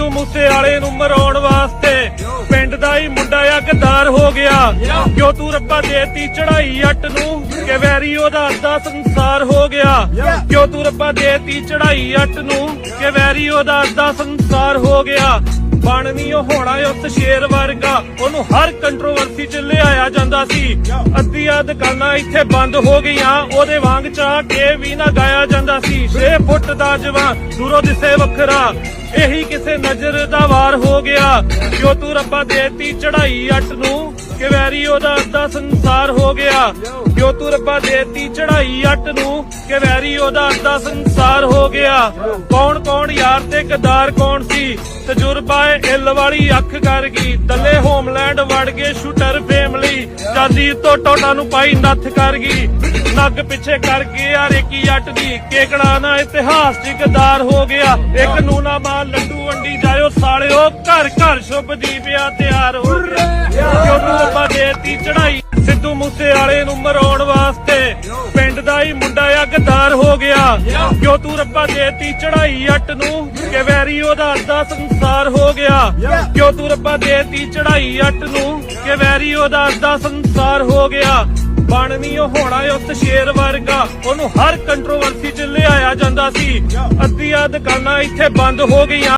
ਸਿੱਧੂ ਮੂਸੇ ਵਾਲੇ ਨੂੰ ਮਰਾਉਣ ਵਾਸਤੇ। ਪਿੰਡ ਦਾ ਹੀ ਮੁੰਡਾ ਆ ਗਦਾਰ ਹੋ ਗਿਆ। ਕਿਉਂ ਤੂੰ ਰੱਬਾ ਦੇਤੀ ਚੜਾਈ ਅੱਟ ਨੂੰ? ਕਿ ਵੈਰੀ ਉਹਦਾ ਅੱਧਾ ਸੰਸਾਰ ਹੋ ਗਿਆ। ਕਿਉਂ ਤੂੰ ਰੱਬਾ ਦੇਤੀ ਚੜਾਈ ਅੱਟ ਨੂੰ? ਕਿ ਵੈਰੀ ਉਹਦਾ ਅੱਧਾ ਸੰਸਾਰ ਹੋ ਗਿਆ। ਬਣਨੀ ਉਹ ਹੋਣਾ ਉਸ ਸ਼ੇਰ ਵਰਗਾ। ਉਹਨੂੰ ਹਰ ਕੰਟਰੋਵਰਸੀ ਚ ਲਿਆਇਆ ਜਾਂਦਾ ਸੀ। ਅੱਧੀਆਂ ਦੁਕਾਨਾਂ ਇੱਥੇ ਬੰਦ ਹੋ ਗਈਆਂ। ਉਹਦੇ ਵਾਂਗ ਚਾਹ ਕੇ ਵੀ ਨਾ ਗਾਇਆ ਜਾਂਦਾ ਸੀ। 6 ਫੁੱਟ ਦਾ ਜਵਾਨ, ਦੂਰੋਂ ਦਿਸੇ ਵੱਖਰਾ। ਇਹੀ ਕਿਸੇ ਨਜ਼ਰ ਦਾ ਵਾਰ ਹੋ ਗਿਆ। ਜੋ ਤੂੰ ਰੱਬਾ ਦੇਤੀ ਚੜਾਈ ਅੱਟ ਨੂੰ? ਕਿ ਵੈਰੀ ਉਹਦਾ ਅੱਧਾ ਸੰਸਾਰ ਹੋ ਗਿਆ? ਜੋ ਤੂੰ ਰੱਬਾ ਦੇਤੀ ਚੜਾਈ ਅੱਟ ਨੂੰ? ਕਿ ਵੈਰੀ ਉਹਦਾ ਅੱਧਾ ਸੰਸਾਰ ਹੋ ਗਿਆ? ਕੌਣ ਕੌਣ ਯਾਰ ਤੇ ਕਦਾਰ ਕੌਣ ਸੀ? ਤਜਰਬਾ ਏ ਇੱਲ ਵਾਲੀ ਅੱਖ ਕਰ ਗਈ। ਦੱਲੇ ਹੋਮਲੈਂਡ ਵੜ ਗਏ ਸ਼ੂਟਰ ਫੈਮਲੀ ਚਾਦੀ ਤੋਂ ਟੋਟਾ ਨੂੰ ਪਾਈ ਨੱਥ ਕਰ ਗਈ। ਨੱਗ ਪਿੱਛੇ ਕਰ ਗਏ ਯਾਰ ਏਕੀ ਦੀ। ਕੇਕੜਾ ਨਾ ਇਤਿਹਾਸ ਚ ਗਦਾਰ ਹੋ ਗਿਆ। ਇੱਕ ਨੂਨਾ ਮਾਂ ਲੱਡੂ ਵੰਡੀ ਜਾਇਓ ਸਾਲਿਓ। ਘਰ ਘਰ ਸ਼ੁਭ ਦੀਪਿਆ ਤਿਆਰ ਹੋ ਗਿਆ ਕਿਉਂ ਤੂੰ ਦੇਤੀ ਚੜਾਈ ਸਿੱਧੂ ਮੂਸੇ ਵਾਲੇ ਨੂੰ ਮਰਾਉਣ ਵਾਸਤੇ। ਪਿੰਡ ਦਾ ਹੀ ਮੁੰਡਾ ਆ ਹੋ ਗਿਆ। ਕਿਉਂ ਤੂੰ ਰੱਬਾ ਦੇਤੀ ਚੜਾਈ ਅੱਟ ਨੂੰ? ਕਿ ਵੈਰੀ ਉਹਦਾ ਅੱਧਾ ਸੰਸਾਰ ਹੋ ਗਿਆ। ਕਿਉਂ ਤੂੰ ਰੱਬਾ ਦੇਤੀ ਚੜਾਈ ਅੱਟ ਨੂੰ? ਕਿ ਵੈਰੀ ਉਹਦਾ ਅੱਧਾ ਸੰਸਾਰ ਹੋ ਗਿਆ। ਬਣਨੀ ਉਹ ਹੋਣਾ ਉਸ ਸ਼ੇਰ ਵਰਗਾ। ਉਹਨੂੰ ਹਰ ਕੰਟਰੋਵਰਸੀ ਚ ਲਿਆਇਆ ਜਾਂਦਾ ਸੀ। ਅੱਧੀਆਂ ਦੁਕਾਨਾਂ ਇੱਥੇ ਬੰਦ ਹੋ ਗਈਆਂ।